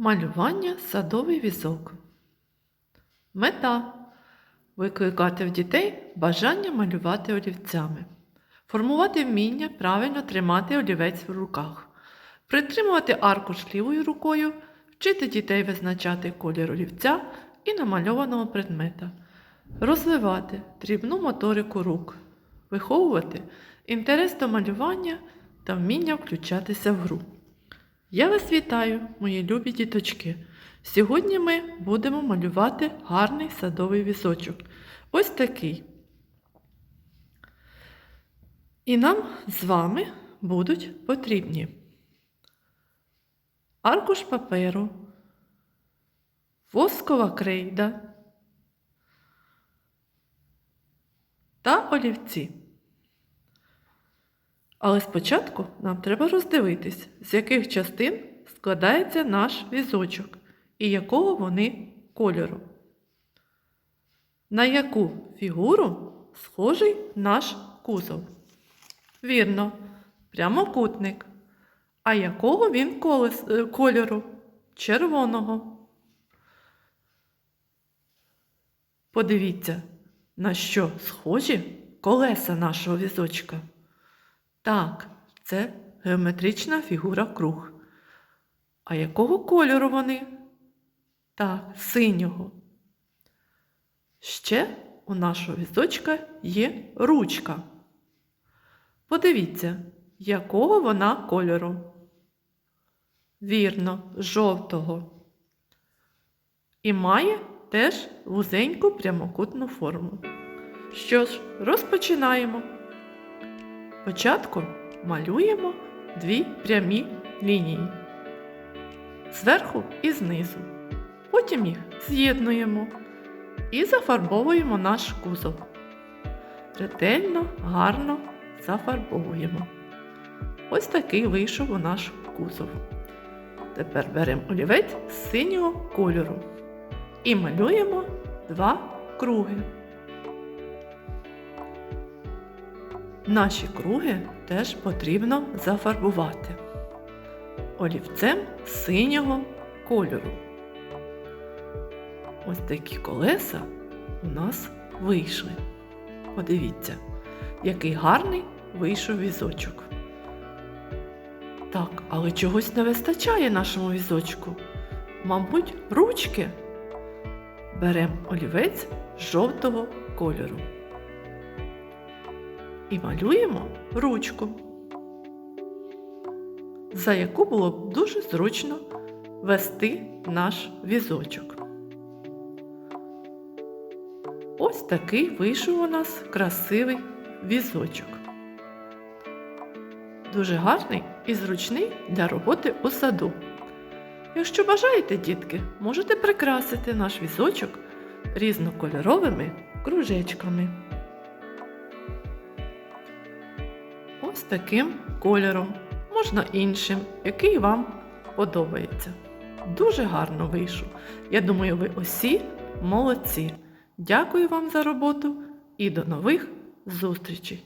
Малювання садовий візок. Мета викликати в дітей бажання малювати олівцями, формувати вміння правильно тримати олівець в руках, притримувати аркуш лівою рукою, вчити дітей визначати колір олівця і намальованого предмета, розвивати дрібну моторику рук, виховувати інтерес до малювання та вміння включатися в гру. Я вас вітаю, мої любі діточки. Сьогодні ми будемо малювати гарний садовий візочок. Ось такий. І нам з вами будуть потрібні аркуш паперу, воскова крейда та олівці. Але спочатку нам треба роздивитись, з яких частин складається наш візочок і якого вони кольору. На яку фігуру схожий наш кузов? Вірно, прямокутник. А якого він колес, е, кольору? Червоного. Подивіться, на що схожі колеса нашого візочка. Так, це геометрична фігура круг. А якого кольору вони? Так, синього. Ще у нашого візочка є ручка. Подивіться, якого вона кольору. Вірно, жовтого. І має теж вузеньку прямокутну форму. Що ж, розпочинаємо. Спочатку малюємо дві прямі лінії зверху і знизу. Потім їх з'єднуємо і зафарбовуємо наш кузов. Ретельно, гарно зафарбовуємо. Ось такий вийшов у наш кузов. Тепер беремо олівець з синього кольору і малюємо два круги. Наші круги теж потрібно зафарбувати олівцем синього кольору. Ось такі колеса у нас вийшли. Подивіться, який гарний вийшов візочок. Так, але чогось не вистачає нашому візочку. Мабуть, ручки. Беремо олівець жовтого кольору і малюємо ручку, за яку було б дуже зручно вести наш візочок. Ось такий вийшов у нас красивий візочок. Дуже гарний і зручний для роботи у саду. Якщо бажаєте, дітки, можете прикрасити наш візочок різнокольоровими кружечками. Ось таким кольором, можна іншим, який вам подобається. Дуже гарно вийшов. Я думаю, ви усі молодці. Дякую вам за роботу і до нових зустрічей!